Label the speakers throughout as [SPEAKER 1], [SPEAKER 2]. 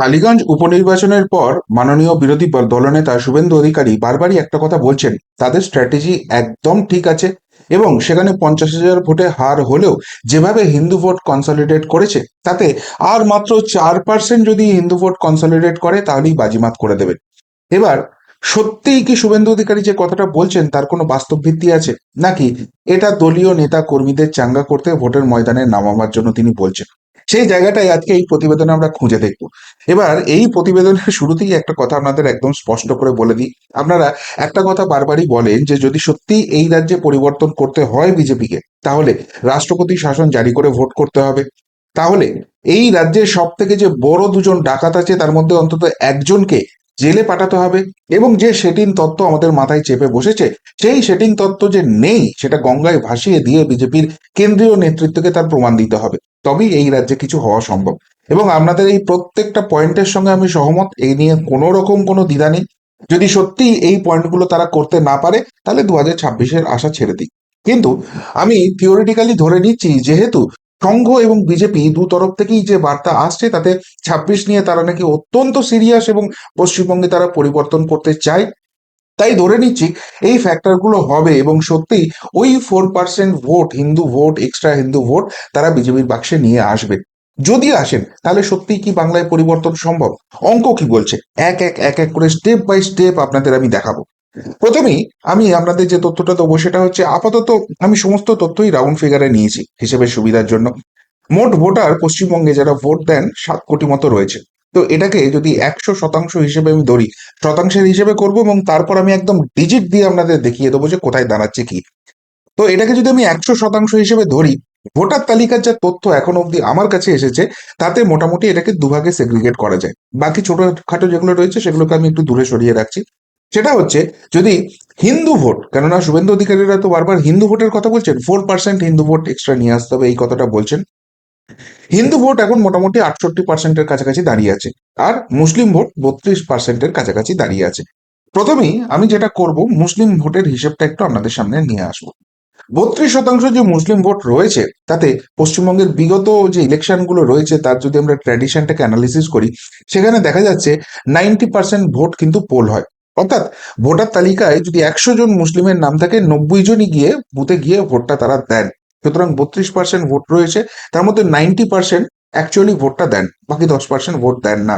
[SPEAKER 1] টালিগঞ্জ উপনির্বাচনের পর মাননীয় বিরোধী দলনেতা শুভেন্দু অধিকারী বারবারই একটা কথা বলছেন, তাদের স্ট্র্যাটেজি একদম ঠিক আছে এবং সেখানে পঞ্চাশ হাজার ভোটে হার হলেও যেভাবে হিন্দু ভোট কনসলিডেট করেছে, তাতে আর মাত্র চার পার্সেন্ট যদি হিন্দু ভোট কনসলিডেট করে তাহলেই বাজিমাত করে দেবে। এবার, সত্যিই কি শুভেন্দু অধিকারী যে কথাটা বলছেন তার কোনো বাস্তব ভিত্তি আছে? নাকি এটা দলীয় নেতা কর্মীদের চাঙ্গা করতে ভোটের ময়দানে নামাবার জন্য তিনি বলছেন? সেই জায়গাটাই আজকে এই প্রতিবেদনে আমরা খুঁজে দেখব। এবার এই প্রতিবেদনের শুরুতেই একটা কথা আপনাদের একদম স্পষ্ট করে বলে দিই। আপনারা একটা কথা বারবারই বলেন যে যদি সত্যি এই রাজ্যে পরিবর্তন করতে হয় বিজেপিকে, তাহলে রাষ্ট্রপতি শাসন জারি করে ভোট করতে হবে। তাহলে এই রাজ্যের সব থেকে যে বড় দুজন ডাকাত আছে, তার মধ্যে অন্তত একজনকে জেলে পাঠাতে হবে এবং যে সেটিং তত্ত্ব আমাদের মাথায় চেপে বসেছে, সেই সেটিং তত্ত্ব যে নেই, সেটা গঙ্গায় ভাসিয়ে দিয়ে বিজেপির কেন্দ্রীয় নেতৃত্বকে তার প্রমাণ দিতে হবে। তবেই এই রাজ্যে কিছু হওয়া সম্ভব। এবং আপনাদের এই প্রত্যেকটা পয়েন্টের সঙ্গে আমি সহমত, এই নিয়ে কোনো রকম কোনো দ্বিধা নেই। যদি সত্যি এই পয়েন্টগুলো তারা করতে না পারে, তাহলে দু হাজার ছাব্বিশের আশা ছেড়ে দিই। কিন্তু আমি থিওরিটিক্যালি ধরে নিচ্ছি, যেহেতু সংঘ এবং বিজেপি দু তরফ থেকেই যে বার্তা আসছে, তাতে ছাব্বিশ নিয়ে তারা নাকি অত্যন্ত সিরিয়াস এবং পশ্চিমবঙ্গে তারা পরিবর্তন করতে চায় তাই ধরে নিচ্ছি এই ফ্যাক্টরগুলো হবে এবং সত্যি ওই four percent vote Hindu vote extra Hindu vote তারা বিজেপির বাক্সে নিয়ে আসবে। যদি আসেন, তাহলে সত্যিই কি বাংলায় পরিবর্তন সম্ভব? অঙ্ক কি বলছে? এক এক এক এক করে স্টেপ বাই স্টেপ আপনাদের আমি দেখাবো। প্রথমেই আমি আপনাদের যে তথ্যটা দেবো সেটা হচ্ছে আপাতত আমি সমস্ত তথ্যই রাউন্ড ফিগারে নিয়েছি হিসেবে সুবিধার জন্য। মোট ভোটার পশ্চিমবঙ্গে যারা ভোট দেন, সাত কোটি মতো রয়েছে। তো এটাকে যদি একশো শতাংশ হিসেবে আমি ধরি, শতাংশের হিসেবে করব এবং তারপর আমি একদম ডিজিট দিয়ে আপনাদের দেখিয়ে দেবো যে কোথায় দাঁড়াচ্ছে কি। তো এটাকে যদি আমি একশো শতাংশ হিসেবে ধরি, ভোটার তালিকার যা তথ্য এখন অবধি আমার কাছে এসেছে, তাতে মোটামুটি এটাকে দুভাগে সেগ্রিগেট করা যায়। বাকি ছোটখাটো যেগুলো রয়েছে সেগুলোকে আমি একটু দূরে সরিয়ে রাখছি। সেটা হচ্ছে, যদি হিন্দু ভোট, কেননা শুভেন্দু অধিকারীরা তো বারবার হিন্দু ভোটের কথা বলছেন four percent Hindu vote extra নিয়ে আসতে হবে, এই কথাটা বলছেন। হিন্দু ভোট এখন মোটামুটি আটষট্টি পার্সেন্টের কাছাকাছি দাঁড়িয়ে আছে, আর মুসলিম ভোট বত্রিশ পার্সেন্টের কাছাকাছি দাঁড়িয়ে আছে। প্রথমেই আমি যেটা করব, মুসলিম ভোটের হিসেবটা একটু আপনাদের সামনে নিয়ে আসব। বত্রিশ শতাংশ যে মুসলিম ভোট রয়েছে, তাতে পশ্চিমবঙ্গের বিগত যে ইলেকশনগুলো রয়েছে, তার যদি আমরা ট্র্যাডিশনটাকে অ্যানালিসিস করি, সেখানে দেখা যাচ্ছে নাইনটি পার্সেন্ট ভোট কিন্তু পোল হয়। অর্থাৎ ভোটার তালিকায় যদি একশো জন মুসলিমের নাম থাকে, নব্বই জনই গিয়ে বুথে গিয়ে ভোটটা তারা দেন। সুতরাং বত্রিশ পার্সেন্ট ভোট রয়েছে, তার মধ্যে নাইনটি পার্সেন্ট অ্যাকচুয়ালি ভোটটা দেন, বাকি দশ পার্সেন্ট ভোট দেন না।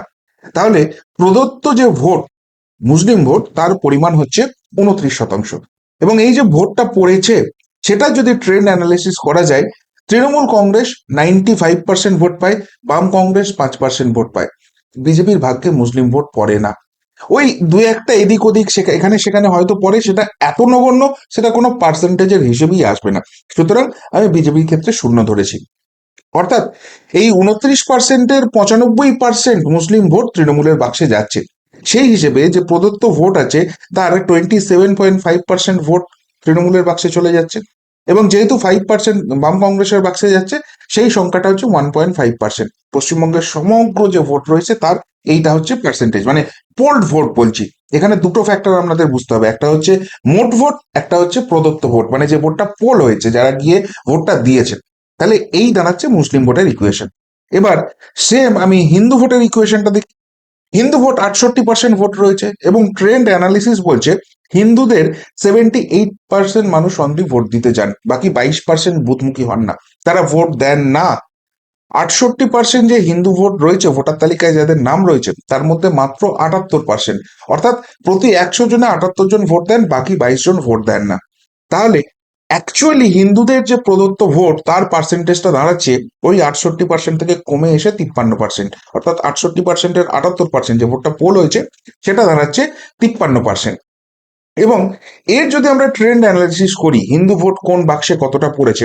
[SPEAKER 1] তাহলে প্রদত্ত যে ভোট মুসলিম ভোট তার পরিমাণ হচ্ছে উনত্রিশ শতাংশ। এবং এই যে ভোটটা পড়েছে, সেটা যদি ট্রেন্ড অ্যানালিসিস করা যায়, Trinamool Congress ninety five percent vote পায়, বাম কংগ্রেস পাঁচ পার্সেন্ট ভোট পায়। বিজেপির ভাগ্যে মুসলিম ভোট পড়ে না। ওই দু একটা এদিক ওদিক এখানে সেখানে হয়তো পরে সেটা এত নগণ্য, সেটা কোনো পার্সেন্টেজের হিসেবেই আসবে না। সুতরাং আমি বিজেপির ক্ষেত্রে শূন্য ধরেছি। অর্থাৎ এই উনত্রিশ পার্সেন্টের পঁচানব্বই পার্সেন্ট মুসলিম ভোট তৃণমূলের বাক্সে যাচ্ছে। সেই হিসেবে যে প্রদত্ত ভোট আছে, তার twenty seven point five percent vote তৃণমূলের বাক্সে চলে যাচ্ছে। এবং যেহেতু ফাইভ পার্সেন্ট বাম কংগ্রেসের বাক্সে যাচ্ছে, সেই সংখ্যাটা হচ্ছে ওয়ান পয়েন্ট ফাইভ পার্সেন্ট পশ্চিমবঙ্গের সমগ্র যে ভোট রয়েছে, তার এইটা হচ্ছে পার্সেন্টেজ মানে পোল্ড ভোট বলছি। এখানে দুটো ফ্যাক্টর আপনাদের বুঝতে হবে। একটা হচ্ছে মোট ভোট একটা হচ্ছে প্রদত্ত ভোট মানে যে ভোটটা পোল হয়েছে, যারা গিয়ে ভোটটা দিয়েছে তাহলে এই দাঁড়াচ্ছে মুসলিম ভোটের ইকুয়েশন এবার সেম আমি হিন্দু ভোটের ইকুয়েশনটা দেখি। হিন্দু ভোট আটষট্টি পার্সেন্ট ভোট রয়েছে এবং ট্রেন্ড অ্যানালিসিস বলছে হিন্দুদের সেভেন্টি এইট পার্সেন্ট মানুষ অনলি ভোট দিতে যান বাকি বাইশ পার্সেন্ট বুথমুখী হন না। তারা ভোট দেন না। আটষট্টি পার্সেন্ট যে হিন্দু ভোট রয়েছে, ভোটার তালিকায় যাদের নাম রয়েছে, তার মধ্যে মাত্র আটাত্তর পার্সেন্ট অর্থাৎ প্রতি একশো জনে আটাত্তর জন ভোট দেন, বাকি বাইশ জন ভোট দেন না। তাহলে অ্যাকচুয়ালি হিন্দুদের যে প্রদত্ত ভোট তার পার্সেন্টেজটা দাঁড়াচ্ছে ওই আটষট্টি পার্সেন্ট থেকে কমে এসে তিপ্পান্ন পার্সেন্ট অর্থাৎ আটষট্টি পার্সেন্টের আটাত্তর পার্সেন্ট যে ভোটটা পোল হয়েছে, সেটা দাঁড়াচ্ছে তিপ্পান্ন পার্সেন্ট এবং এর যদি আমরা ট্রেন্ড অ্যানালিসিস করি, হিন্দু ভোট কোন বাক্সে কতটা পড়েছে,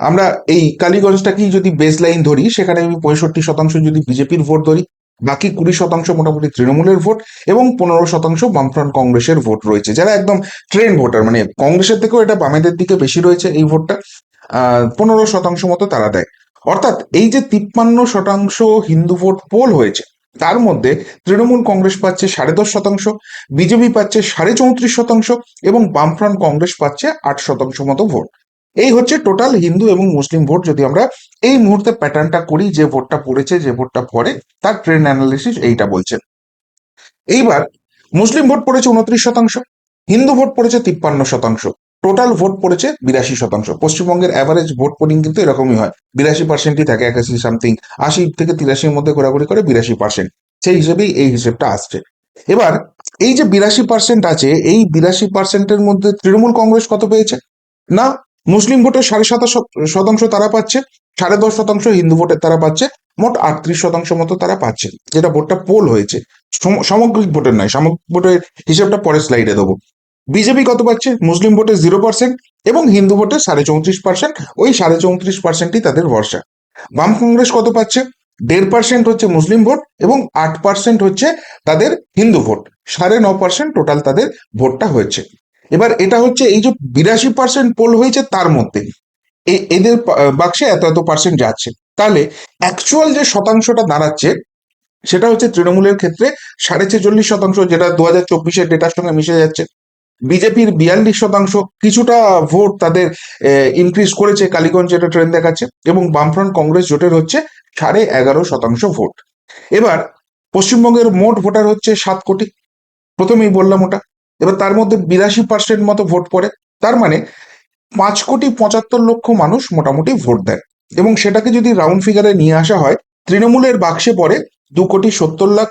[SPEAKER 1] আমরা এই কালীগঞ্জটাকেই যদি বেস লাইন ধরি, সেখানে আমি পঁয়ষট্টি শতাংশ যদি বিজেপির ভোট ধরি বাকি কুড়ি শতাংশ মোটামুটি তৃণমূলের ভোট এবং পনেরো শতাংশ বামফ্রন্ট কংগ্রেসের ভোট রয়েছে। যারা একদম ট্রেন ভোটার মানে কংগ্রেসের থেকেও এটা বামেদের দিকে বেশি রয়েছে এই ভোটটা পনেরো শতাংশ মতো তারা দেয়। অর্থাৎ এই যে তিপ্পান্ন শতাংশ হিন্দু ভোট পোল হয়েছে, তার মধ্যে তৃণমূল কংগ্রেস পাচ্ছে সাড়ে দশ শতাংশ, বিজেপি পাচ্ছে সাড়ে চৌত্রিশ শতাংশ এবং বামফ্রন্ট কংগ্রেস পাচ্ছে আট শতাংশ মতো ভোট। এই হচ্ছে টোটাল হিন্দু এবং মুসলিম ভোট যদি আমরা এই মুহূর্তে প্যাটার্নটা করি, যে ভোটটা পড়েছে, যে ভোটটা পড়ে, তার ট্রেন্ড অ্যানালিসিস এইটা বলছেন এইবার মুসলিম ভোট পড়েছে উনত্রিশ শতাংশ, হিন্দু ভোট পড়েছে তিপ্পান্ন শতাংশ টোটাল ভোট পড়েছে বিরাশি শতাংশ। পশ্চিমবঙ্গের অ্যাভারেজ ভোট পোলিং কিন্তু এরকমই হয়, বিরাশি পার্সেন্টই থাকে, একাশি সামথিং আশি থেকে তিরাশির মধ্যে ঘোরাঘুরি করে বিরাশি পার্সেন্ট সেই হিসেবেই এই হিসেবটা আসছে। এবার এই যে বিরাশি পার্সেন্ট আছে, এই বিরাশি পার্সেন্টের মধ্যে তৃণমূল কংগ্রেস কত পেয়েছে? না মুসলিম ভোটের সাড়ে সাতাশ শতাংশ তারা পাচ্ছে, সাড়ে দশ শতাংশ হিন্দু ভোটের তারা পাচ্ছে, মোট আটত্রিশ শতাংশ মতো তারা পাচ্ছে, যেটা ভোটটা পোল হয়েছে। সম- সামগ্রিক ভোটের নয়, সামগ্রিক ভোটের হিসেবটা পরের স্লাইডে দেবো। বিজেপি কত পাচ্ছে? মুসলিম ভোটে জিরো পার্সেন্ট এবং হিন্দু ভোটে সাড়ে চৌত্রিশ পার্সেন্ট, ওই সাড়ে চৌত্রিশ পার্সেন্টই তাদের ভরসা। বাম কংগ্রেস কত পাচ্ছে? দেড় পার্সেন্ট হচ্ছে মুসলিম ভোট এবং আট পার্সেন্ট হচ্ছে তাদের হিন্দু ভোট, সাড়ে ন পার্সেন্ট টোটাল তাদের ভোটটা হয়েছে। এবার এটা হচ্ছে এই যে বিরাশি পার্সেন্ট পোল হয়েছে তার মধ্যে। এদের বাক্সে এত এত পার্সেন্ট যাচ্ছে। তাহলে অ্যাকচুয়াল যে শতাংশটা দাঁড়াচ্ছে, সেটা হচ্ছে তৃণমূলের ক্ষেত্রে সাড়ে ছেচল্লিশ শতাংশ, যেটা দু হাজার চব্বিশের ডেটার সঙ্গে মিশে যাচ্ছে। বিজেপির বিয়াল্লিশ শতাংশ কিছুটা ভোট তাদের ইনক্রিজ করেছে, কালীগঞ্জ যেটা ট্রেন দেখাচ্ছে, এবং বামফ্রন্ট কংগ্রেস জোটের হচ্ছে সাড়ে এগারো শতাংশ ভোট এবার পশ্চিমবঙ্গের মোট ভোটার হচ্ছে সাত কোটি। প্রথমেই বললাম ওটা। এবার তার মধ্যে বিরাশি পার্সেন্ট মতো ভোট পড়ে। তার মানে পাঁচ কোটি পঁচাত্তর লক্ষ মানুষ মোটামুটি ভোট দেয় এবং সেটাকে যদি রাউন্ড ফিগারে নিয়ে আসা হয়, তৃণমূলের বাক্সে পড়ে দু কোটি সত্তর লাখ,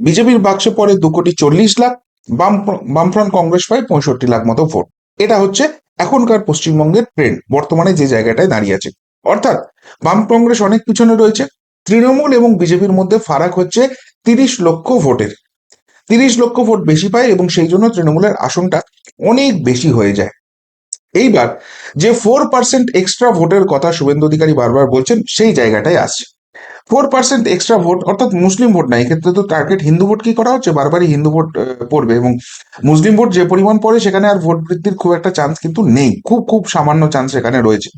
[SPEAKER 1] বিজেপির বাক্সে পড়ে দু কোটি চল্লিশ লাখ, বাম বামফ্রন্ট কংগ্রেস পায় পঁয়ষট্টি লাখ মতো ভোট এটা হচ্ছে এখনকার পশ্চিমবঙ্গের ট্রেন্ড বর্তমানে যে জায়গাটায় দাঁড়িয়ে আছে। অর্থাৎ বাম কংগ্রেস অনেক পিছনে রয়েছে, তৃণমূল এবং বিজেপির মধ্যে ফারাক হচ্ছে তিরিশ লক্ষ ভোটের তিরিশ লক্ষ ভোট বেশি পায় এবং সেই জন্য তৃণমূলের আসনটা অনেক বেশি হয়ে যায়। এইবার যে ফোর পার্সেন্ট এক্সট্রা ভোটের কথা শুভেন্দু অধিকারী বারবার বলছেন, সেই জায়গাটাই আসছে। ফোর পার্সেন্ট এক্সট্রা ভোট অর্থাৎ মুসলিম ভোট না, এক্ষেত্রে তো টার্গেট হিন্দু ভোট কি করা হচ্ছে? বারবারই হিন্দু ভোট পড়বে এবং মুসলিম ভোট যে পরিমাণ পড়ে, সেখানে আর ভোট বৃদ্ধির খুব একটা চান্স কিন্তু নেই। খুব খুব সামান্য চান্স সেখানে রয়েছে।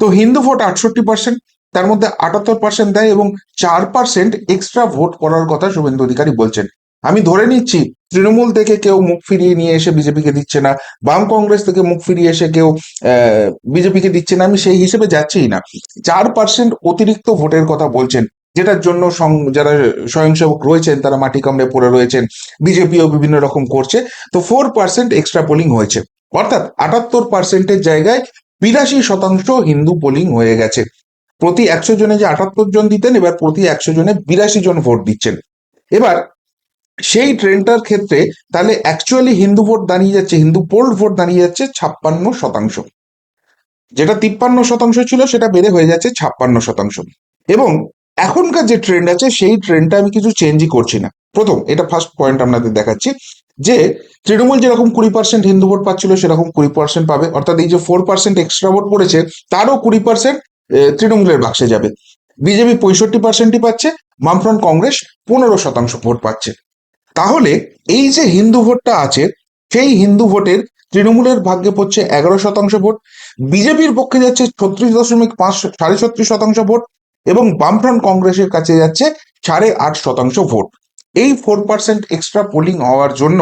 [SPEAKER 1] তো হিন্দু ভোট আটষট্টি পার্সেন্ট তার মধ্যে আটাত্তর পার্সেন্ট দেয় এবং চার পার্সেন্ট এক্সট্রা ভোট করার কথা শুভেন্দু অধিকারী বলছেন। আমি ধরে নিচ্ছি, তৃণমূল থেকে কেউ মুখ ফিরিয়ে নিয়ে এসে বিজেপিকে দিচ্ছে না, বাম কংগ্রেস থেকে মুখ ফিরিয়ে এসে কেউ বিজেপিকে দিচ্ছে না, আমি সেই হিসেবে যাচ্ছিই না। চার পার্সেন্ট অতিরিক্ত ভোটের কথা বলছেন, যেটার জন্য যারা স্বয়ংসেবক রয়েছেন, তারা মাটি কামড়ে পড়ে রয়েছেন, বিজেপিও বিভিন্ন রকম করছে, তো ফোর পার্সেন্ট এক্সট্রা পোলিং হয়েছে। অর্থাৎ আটাত্তর পার্সেন্টের জায়গায় বিরাশি শতাংশ হিন্দু পোলিং হয়ে গেছে। প্রতি একশো জনে যে আটাত্তর জন দিতেন, এবার প্রতি একশো জনে বিরাশি জন ভোট দিচ্ছেন। এবার সেই ট্রেনটার ক্ষেত্রে তাহলে অ্যাকচুয়ালি হিন্দু ভোট দাঁড়িয়ে যাচ্ছে, হিন্দু পোল্ড ভোট দাঁড়িয়ে যাচ্ছে ছাপ্পান্ন শতাংশ। যেটা তিপ্পান্ন শতাংশ ছিল সেটা বেড়ে হয়ে যাচ্ছে ছাপ্পান্ন শতাংশ। এবং এখনকার যে ট্রেন্ড আছে সেই ট্রেন্ডটা আমি কিছু চেঞ্জই করছি না। প্রথম, এটা ফার্স্ট পয়েন্ট আপনাদের দেখাচ্ছি, যে তৃণমূল যেরকম কুড়ি পার্সেন্ট হিন্দু ভোট পাচ্ছিল সেরকম কুড়ি পার্সেন্ট পাবে। অর্থাৎ এই যে ফোর পার্সেন্ট এক্সট্রা ভোট পড়েছে, তারও কুড়ি পার্সেন্ট তৃণমূলের বাক্সে যাবে। বিজেপি পঁয়ষট্টি পার্সেন্টই পাচ্ছে, বামফ্রন্ট কংগ্রেস পনেরো শতাংশ ভোট পাচ্ছে। তাহলে এই যে হিন্দু ভোটটা আছে, সেই হিন্দু ভোটের তৃণমূলের ভাগ্যে পড়ছে এগারো শতাংশ ভোট, বিজেপির পক্ষে যাচ্ছে ছত্রিশ দশমিক পাঁচ সাড়ে ছত্রিশ শতাংশ ভোট এবং বামফ্রন্ট কংগ্রেসের কাছে যাচ্ছে সাড়ে আট শতাংশ ভোট। এই ফোর পার্সেন্ট এক্সট্রা পোলিং হওয়ার জন্য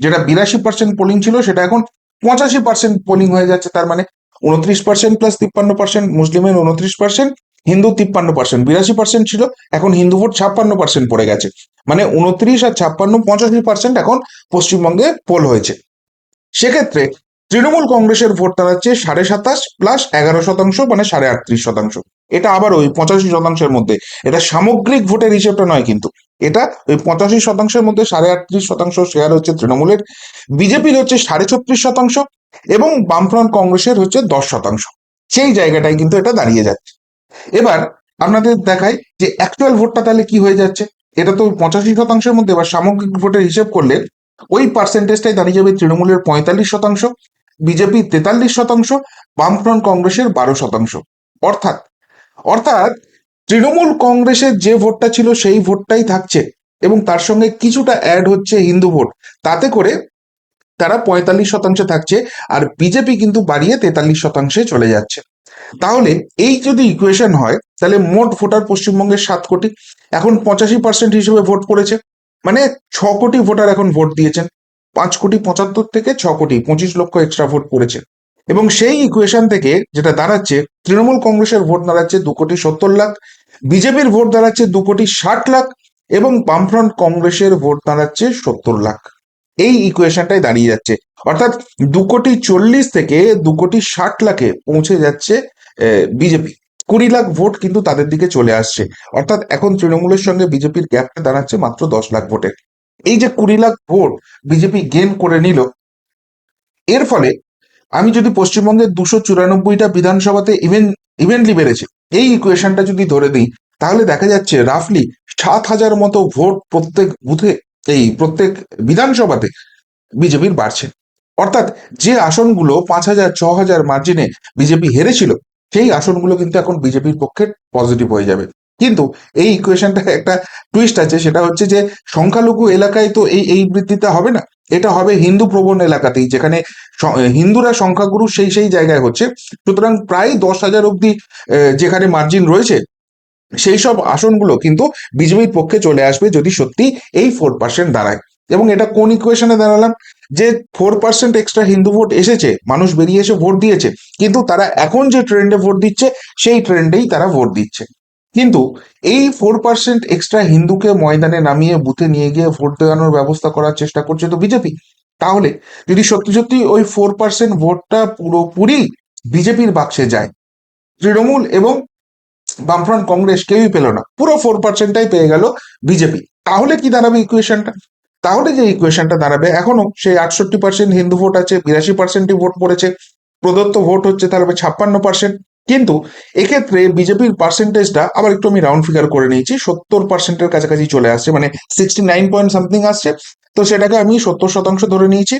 [SPEAKER 1] যেটা বিরাশি পার্সেন্ট পোলিং ছিল, সেটা এখন পঁচাশি পার্সেন্ট পোলিং হয়ে যাচ্ছে। তার মানে উনত্রিশ পার্সেন্ট প্লাস তিপ্পান্ন পার্সেন্ট মুসলিমের উনত্রিশ পার্সেন্ট হিন্দু তিপ্পান্ন পার্সেন্ট বিরাশি পার্সেন্ট ছিল, এখন হিন্দু ভোট ছাপ্পান্ন পার্সেন্ট পড়ে গেছে। মানে উনত্রিশ আর ছাপ্পান্ন পঁচাশি পার্সেন্ট এখন পশ্চিমবঙ্গে পোল হয়েছে। সেক্ষেত্রে তৃণমূল কংগ্রেসের ভোট দাঁড়াচ্ছে সাড়ে সাতাশ প্লাস এগারো শতাংশ মানে সাড়ে আটত্রিশ শতাংশ। এটা আবার ওই পঁচাশি শতাংশের মধ্যে। এটা সামগ্রিক ভোটের হিসেবটা নয় কিন্তু। এটা ওই পঁচাশি শতাংশের মধ্যে সাড়ে আটত্রিশ শতাংশ শেয়ার হচ্ছে তৃণমূলের, বিজেপির হচ্ছে সাড়ে ছত্রিশ শতাংশ এবং বামফ্রন্ট কংগ্রেসের হচ্ছে দশ শতাংশ। সেই জায়গাটায় কিন্তু এটা দাঁড়িয়ে যাচ্ছে। এবার আপনাদের দেখাই যে অ্যাকচুয়াল ভোটটা তাহলে কি হয়ে যাচ্ছে? এটা তো পঁচাশি শতাংশের মধ্যে, এবার সামগ্রিক ভোটের হিসেব করলে ওই পার্সেন্টেজটাই দাঁড়িয়ে যাবে তৃণমূলের পঁয়তাল্লিশ শতাংশ, বিজেপি তেতাল্লিশ শতাংশ, বামফ্রন্ট কংগ্রেসের বারো শতাংশ। অর্থাৎ অর্থাৎ তৃণমূল কংগ্রেসের যে ভোটটা ছিল সেই ভোটটাই থাকছে এবং তার সঙ্গে কিছুটা অ্যাড হচ্ছে হিন্দু ভোট। তাতে করে তারা পঁয়তাল্লিশ শতাংশে থাকছে আর বিজেপি কিন্তু বাড়িয়ে তেতাল্লিশ শতাংশে চলে যাচ্ছে। তাহলে এই যদি ইকুয়েশন হয়, তাহলে মোট ভোটার পশ্চিমবঙ্গের সাত কোটি। এখন পঁচাশি পার্সেন্ট হিসেবে ভোট পড়েছে। মানে ছ কোটি ভোটার এখন ভোট দিয়েছেন। পাঁচ কোটি পঁচাত্তর থেকে ছ কোটি, পঁচিশ লক্ষ এক্সট্রা ভোট পড়েছে এবং সেই ইকুয়েশন থেকে যেটা দাঁড়াচ্ছে, তৃণমূল কংগ্রেসের ভোট দাঁড়াচ্ছে দু কোটি সত্তর লাখ, বিজেপির ভোট দাঁড়াচ্ছে দু কোটি ষাট লাখ, এবং বামফ্রন্ট কংগ্রেসের ভোট দাঁড়াচ্ছে সত্তর লাখ। এই ইকুয়েশনটাই দাঁড়িয়ে যাচ্ছে। অর্থাৎ দু কোটি চল্লিশ থেকে দু কোটি ষাট লাখে পৌঁছে যাচ্ছে বিজেপি। কুড়ি লাখ ভোট কিন্তু তাদের দিকে চলে আসছে। অর্থাৎ এখন তৃণমূলের সঙ্গে বিজেপির গ্যাপটা দাঁড়াচ্ছে মাত্র দশ লাখ ভোটে। এই যে কুড়ি লাখ ভোট বিজেপি গেন করে নিল, এর ফলে আমি যদি পশ্চিমবঙ্গের দুশো চুরানব্বইটা বিধানসভাতে ইভেন ইভেন্টলি বেড়েছে, এই ইকুয়েশনটা যদি ধরে দিই, তাহলে দেখা যাচ্ছে রাফলি সাত হাজার মতো ভোট প্রত্যেক বুথে, এই প্রত্যেক বিধানসভাতে বিজেপির বাড়ছে। অর্থাৎ যে আসনগুলো পাঁচ হাজার, ছ হাজার মার্জিনে বিজেপি হেরেছিল সেই আসনগুলো কিন্তু এখন বিজেপির পক্ষে পজিটিভ হয়ে যাবে। কিন্তু এই ইকুয়েশনটা একটা টুইস্ট আছে, সেটা হচ্ছে যে সংখ্যালঘু এলাকায় তো এই এই বৃদ্ধিটা হবে না। এটা হবে হিন্দু প্রবণ এলাকাতেই, যেখানে হিন্দুরা সংখ্যাগুরু সেই সেই জায়গায় হচ্ছে। সুতরাং প্রায় দশ হাজার অব্দি যেখানে মার্জিন রয়েছে, সেই সব আসনগুলো কিন্তু বিজেপির পক্ষে চলে আসবে যদি সত্যি এই ফোর পার্সেন্ট দাঁড়ায়। এবং এটা কোন ইকুয়েশনে দাঁড়ালাম? যে four percent extra Hindu vote এসেছে, মানুষ বেরিয়ে এসে ভোট দিয়েছে, কিন্তু তারা এখন যে ট্রেন্ডে ভোট দিচ্ছে, সেই ট্রেন্ডেই তারা ভোট দিচ্ছে। কিন্তু এই ফোর পার্সেন্ট এক্সট্রা হিন্দুকে ময়দানে নামিয়ে, বুথে নিয়ে গিয়ে ভোট দেওয়ানোর ব্যবস্থা করার চেষ্টা করছে তো বিজেপি। তাহলে যদি সত্যি সত্যি ওই ফোর পার্সেন্ট ভোটটা পুরোপুরি বিজেপির বাক্সে যায়, তৃণমূল এবং বামফ্রন্ট কংগ্রেস কেউই পেল না, পুরো ফোর পার্সেন্টটাই পেয়ে গেল বিজেপি। তাহলে কি দাঁড়াবে ইকুয়েশনটা তাহলে যে ইকুয়েশনটা দাঁড়াবে, এখনও সেই আটষট্টি পার্সেন্ট হিন্দু ভোট আছে, বিরাশি পার্সেন্টই ভোট পড়েছে, প্রদত্ত ভোট হচ্ছে তাহলে ছাপ্পান্ন পার্সেন্ট কিন্তু এক্ষেত্রে বিজেপির পার্সেন্টেজটা আবার একটু আমি রাউন্ড ফিগার করে নিয়েছি, সত্তর পার্সেন্টের কাছাকাছি চলে আসছে মানে সিক্সটি নাইন পয়েন্ট সামথিং আসছে। তো সেটাকে আমি সত্তর শতাংশ ধরে নিয়েছি।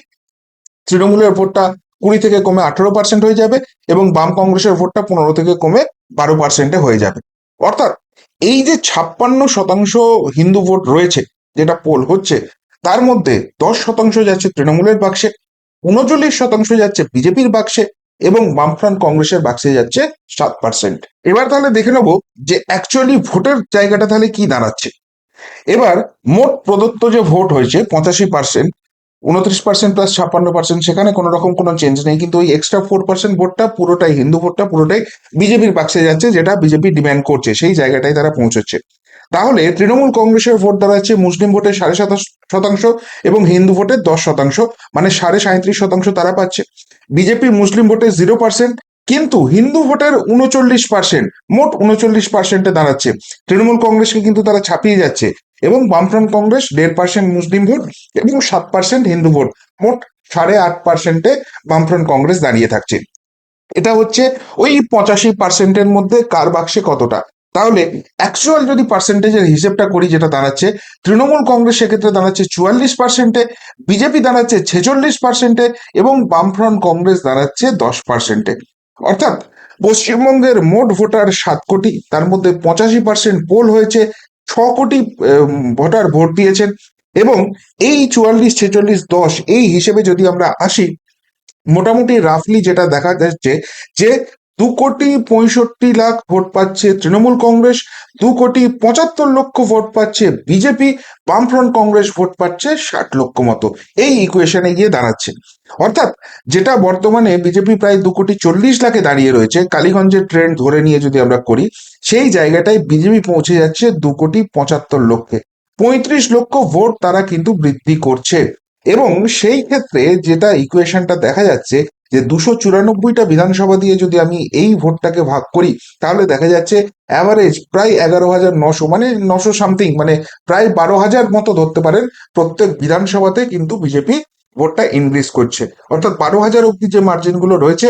[SPEAKER 1] তৃণমূলের ভোটটা কুড়ি থেকে কমে আঠারো পার্সেন্ট হয়ে যাবে এবং বাম কংগ্রেসের ভোটটা পনেরো থেকে কমে বারো পার্সেন্টে হয়ে যাবে। অর্থাৎ এই যে ছাপ্পান্ন শতাংশ হিন্দু ভোট রয়েছে, যেটা পোল হচ্ছে তার মধ্যে দশ শতাংশ যাচ্ছে তৃণমূলের বাক্সে, উনচল্লিশ শতাংশ যাচ্ছে বিজেপির বাক্সে এবং বামফ্রন্ট কংগ্রেসের বাক্সে যাচ্ছে সাত পার্সেন্ট এবার তাহলে দেখে নেব যে অ্যাকচুয়ালি ভোটের জায়গাটা তাহলে কি দাঁড়াচ্ছে। এবার মোট প্রদত্ত যে ভোট হয়েছে পঁচাশি পার্সেন্ট উনত্রিশ পার্সেন্ট প্লাস ছাপ্পান্ন পার্সেন্ট সেখানে কোনো রকম কোনো চেঞ্জ নেই। কিন্তু ওই এক্সট্রা ফোর পার্সেন্ট ভোটটা পুরোটাই, হিন্দু ভোটটা পুরোটাই বিজেপির বাক্সে যাচ্ছে, যেটা বিজেপি ডিম্যান্ড করছে। সেই জায়গাটায় তারা পৌঁছচ্ছে। তাহলে তৃণমূল কংগ্রেসের ভোট দাঁড়াচ্ছে মুসলিম ভোটের সাড়ে সাতাশ শতাংশ এবং হিন্দু ভোটের দশ শতাংশ মানে সাড়ে সাঁত্রিশ শতাংশ তারা পাচ্ছে। বিজেপি মুসলিম ভোটের জিরো পার্সেন্ট, কিন্তু হিন্দু ভোটের উনচল্লিশ পার্সেন্ট, মোট উনচল্লিশ পার্সেন্টে দাঁড়াচ্ছে। তৃণমূল কংগ্রেসকে কিন্তু তারা ছাপিয়ে যাচ্ছে এবং বামফ্রন্ট কংগ্রেস দেড় পার্সেন্ট মুসলিম ভোট এবং সাত পার্সেন্ট হিন্দু ভোট, মোট সাড়ে আট পার্সেন্টে বামফ্রন্ট কংগ্রেস দাঁড়িয়ে থাকছে। এটা হচ্ছে ওই পঁচাশি পার্সেন্টের মধ্যে কার বাক্সে কতটা? তাহলে অ্যাকচুয়াল যদি পার্সেন্টেজের হিসেবটা করি যেটা দাঁড়াচ্ছে, তৃণমূল কংগ্রেস সেক্ষেত্রে দাঁড়াচ্ছে চুয়াল্লিশ পার্সেন্টে বিজেপি দাঁড়াচ্ছে ছেচল্লিশ পার্সেন্টে এবং বামফ্রন্ট কংগ্রেস দাঁড়াচ্ছে দশ পার্সেন্টে অর্থাৎ পশ্চিমবঙ্গের মোট ভোটার সাত কোটি, তার মধ্যে পঁচাশি পার্সেন্ট পোল হয়েছে, ছ কোটি ভোটার ভোট দিয়েছেন এবং এই চুয়াল্লিশ, ছেচল্লিশ, দশ এই হিসেবে যদি আমরা আসি, মোটামুটি রাফলি যেটা দেখা যাচ্ছে যে দু কোটি পঁয়ষট্টি লাখ ভোট পাচ্ছে তৃণমূল কংগ্রেস, দু কোটি পঁচাত্তর লক্ষ ভোট পাচ্ছে বিজেপি, বামফ্রন্ট কংগ্রেস ভোট পাচ্ছে ষাট লক্ষ মতো। এই ইকুয়েশনে গিয়ে দাঁড়াচ্ছে। অর্থাৎ যেটা বর্তমানে বিজেপি প্রায় দু কোটি চল্লিশ লাখে দাঁড়িয়ে রয়েছে, কালীগঞ্জের ট্রেন্ড ধরে নিয়ে যদি আমরা করি, সেই জায়গাটায় বিজেপি পৌঁছে যাচ্ছে দু কোটি পঁচাত্তর লক্ষে। পঁয়ত্রিশ লক্ষ ভোট তারা কিন্তু বৃদ্ধি করছে। এবং সেই ক্ষেত্রে যেটা ইকুয়েশনটা দেখা যাচ্ছে যে দুশো চুরানব্বইটা বিধানসভা দিয়ে যদি আমি এই ভোটটাকে ভাগ করি, তাহলে দেখা যাচ্ছে অ্যাভারেজ প্রায় এগারো হাজার নশো মানে নশো সামথিং মানে প্রায় বারো হাজার মতো ধরতে পারেন, প্রত্যেক বিধানসভাতে কিন্তু বিজেপি ভোটটা ইনক্রিজ করছে। অর্থাৎ বারো হাজার অব্দি যে মার্জিনগুলো রয়েছে,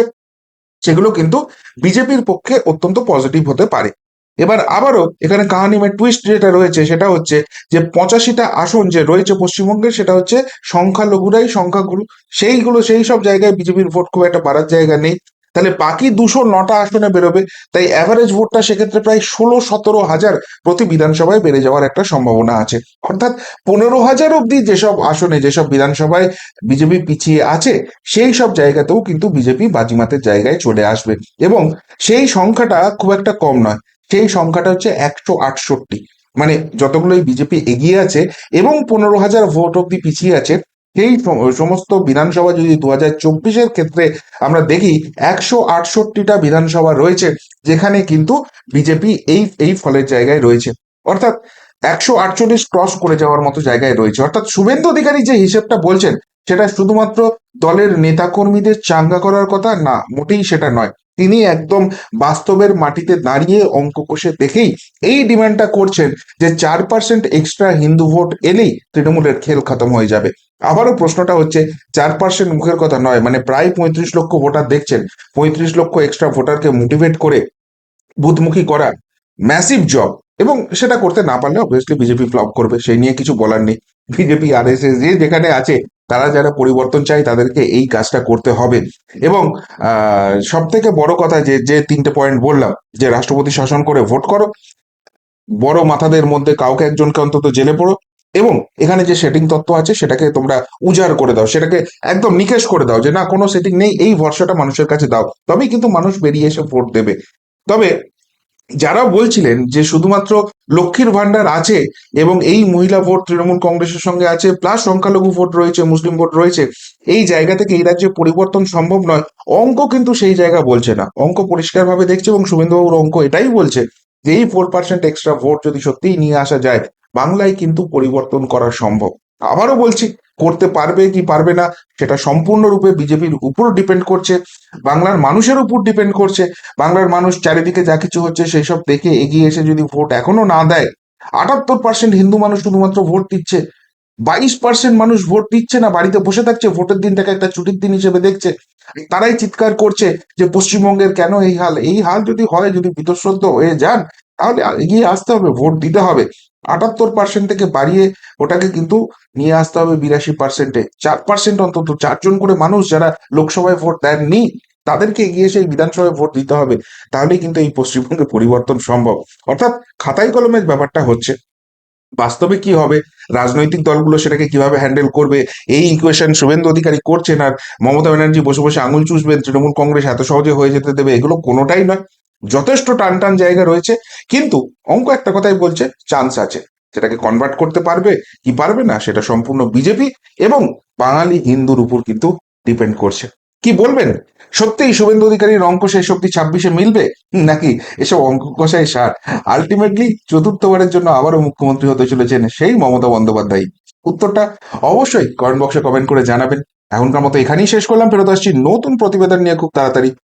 [SPEAKER 1] সেগুলো কিন্তু বিজেপির পক্ষে অত্যন্ত পজিটিভ হতে পারে। এবার আবারও এখানে কাহানিমের টুইস্ট যেটা রয়েছে সেটা হচ্ছে যে পঁচাশিটা আসন যে রয়েছে পশ্চিমবঙ্গে সেটা হচ্ছে সংখ্যালঘুরাই সংখ্যাগুরু। সেইগুলো সেই সব জায়গায় বিজেপির ভোট খুব একটা বাড়ার জায়গা নেই। তাহলে বাকি দুশো নটা আসনে বেরোবে, তাই অ্যাভারেজ ভোটটা সেক্ষেত্রে প্রায় ষোলো সতেরো হাজার প্রতি বিধানসভায় বেড়ে যাওয়ার একটা সম্ভাবনা আছে। অর্থাৎ পনেরো হাজার অব্দি যেসব আসনে, যেসব বিধানসভায় বিজেপি পিছিয়ে আছে, সেই সব জায়গাতেও কিন্তু বিজেপি বাজিমাতের জায়গায় চলে আসবে। এবং সেই সংখ্যাটা খুব একটা কম নয়। সেই সংখ্যাটা হচ্ছে একশো আটষট্টি। মানে যতগুলোই বিজেপি এগিয়ে আছে এবং পনেরো হাজার ভোট অব্দি পিছিয়ে আছে, সেই সমস্ত বিধানসভা যদি দু হাজার চব্বিশের ক্ষেত্রে আমরা দেখি, একশো আটষট্টিটা বিধানসভা রয়েছে, যেখানে কিন্তু বিজেপি এই এই ফলের জায়গায় রয়েছে। অর্থাৎ একশো আটচল্লিশ ক্রস করে যাওয়ার মতো জায়গায় রয়েছে। অর্থাৎ শুভেন্দু অধিকারী যে হিসেবটা বলছেন, সেটা শুধুমাত্র দলের নেতাকর্মীদের চাঙ্গা করার কথা না, মোটেই সেটা নয়। তিনি একদম বাস্তবের মাটিতে দাঁড়িয়ে অঙ্ক কষে দেখেই এই ডিমান্ডটা করছেন যে চার পার্সেন্ট এক্সট্রা হিন্দু ভোট এলেই তৃণমূলের খেল খতম হয়ে যাবে। আবারও প্রশ্নটা হচ্ছে, চার পার্সেন্ট মুখের কথা নয় মানে প্রায় পঁয়ত্রিশ লক্ষ ভোটার দেখছেন। পঁয়ত্রিশ লক্ষ এক্সট্রা ভোটারকে মোটিভেট করে বুথমুখী করা ম্যাসিভ জব এবং সেটা করতে না পারলে অবভিয়াসলি বিজেপি ফ্লপ করবে, সেই নিয়ে কিছু বলার নেই। বিজেপি আর এস এস যে যেখানে আছে তারা যারা পরিবর্তন চায়, তাদেরকে এই কাজটা করতে হবে। এবং সব থেকে বড় কথা যে যে তিনটে পয়েন্ট বললাম, যে রাষ্ট্রপতি শাসন করে ভোট করো, বড় মাথাদের মধ্যে কাউকে একজনকে অন্তত জেলে পড়ো, এবং এখানে যে সেটিং তত্ত্ব আছে, সেটাকে তোমরা উজাড় করে দাও, সেটাকে একদম নিকেশ করে দাও, যে না, কোনো সেটিং নেই, এই ভরসাটা মানুষের কাছে দাও। তবেই কিন্তু মানুষ বেরিয়ে এসে ভোট দেবে। তবে যারা বলছিলেন যে শুধুমাত্র লক্ষ্মীর ভান্ডার আছে এবং এই মহিলা ভোট, তৃণমূল কংগ্রেসের সঙ্গে আছে প্লাস সংখ্যালঘু ভোট রয়েছে, মুসলিম ভোট রয়েছে, এই জায়গা থেকে এই রাজ্যে পরিবর্তন সম্ভব নয়। অঙ্ক কিন্তু সেই জায়গা বলছে না। অঙ্ক পরিষ্কারভাবে দেখছে এবং শুভেন্দুবাবুর অঙ্ক এটাই বলছে যে এই ফোর পার্সেন্ট এক্সট্রা ভোট যদি সত্যিই নিয়ে আসা যায়, বাংলায় কিন্তু পরিবর্তন করা সম্ভব। আবারও বলছি করতে পারবে কি পারবে না, সেটা সম্পূর্ণরূপে বিজেপির উপর ডিপেন্ড করছে, বাংলার মানুষের উপর ডিপেন্ড করছে, বাংলার মানুষ চারিদিকে যা কিছু হচ্ছে সেই সব দেখে এগিয়ে এসে যদি ভোট এখনও না দেয়, আটাত্তর পার্সেন্ট হিন্দু মানুষ শুধুমাত্র ভোট দিচ্ছে, বাইশ পার্সেন্ট মানুষ ভোট দিচ্ছে না, বাড়িতে বসে থাকছে ভোটের দিনটাকে একটা ছুটির দিন হিসেবে দেখছে, তারাই চিৎকার করছে যে পশ্চিমবঙ্গের কেন এই হাল এই হাল যদি হয়, যদি বিতশ্রদ্ধ হয়ে যান তাহলে এগিয়ে আসতে হবে, ভোট দিতে হবে। আটাত্তর পার্সেন্ট থেকে বাড়িয়ে ওটাকে কিন্তু নিয়ে আসতে হবে বিরাশি পার্সেন্টে চার পার্সেন্ট অন্তত, চারজন করে মানুষ যারা লোকসভায় ভোট দেননি, তাদেরকে এগিয়ে এসে বিধানসভায় ভোট দিতে হবে। তাহলেই কিন্তু এই পশ্চিমবঙ্গে পরিবর্তন সম্ভব। অর্থাৎ খাতাই কলমের ব্যাপারটা হচ্ছে, বাস্তবে কি হবে? রাজনৈতিক দলগুলো সেটাকে কীভাবে হ্যান্ডেল করবে? এই ইকুয়েশন শুভেন্দু অধিকারী করছেন আর মমতা ব্যানার্জি বসে বসে আঙুল চুষবেন, তৃণমূল কংগ্রেস এত সহজে হয়ে যেতে দেবে, এগুলো কোনোটাই নয়। যথেষ্ট টান টান জায়গা রয়েছে, কিন্তু অঙ্ক একটা কথাই বলছে চান্স আছে। সেটাকে কনভার্ট করতে পারবে কি পারবে না, সেটা সম্পূর্ণ বিজেপি এবং বাঙালি হিন্দুর উপর কিন্তু ডিপেন্ড করছে। কি বলবেন? সত্যিই শুভেন্দু অধিকারীর অঙ্ক শেষ অব্দি ছাব্বিশে মিলবে? নাকি এসব অঙ্ক কষাই সার আলটিমেটলি চতুর্থবারের জন্য আবারও মুখ্যমন্ত্রী হতে চলেছেন সেই মমতা বন্দ্যোপাধ্যায়। উত্তরটা অবশ্যই কমেন্ট বক্সে কমেন্ট করে জানাবেন। এখনকার মতো এখানেই শেষ করলাম, ফেরত আসছি নতুন প্রতিবেদন নিয়ে খুব তাড়াতাড়ি।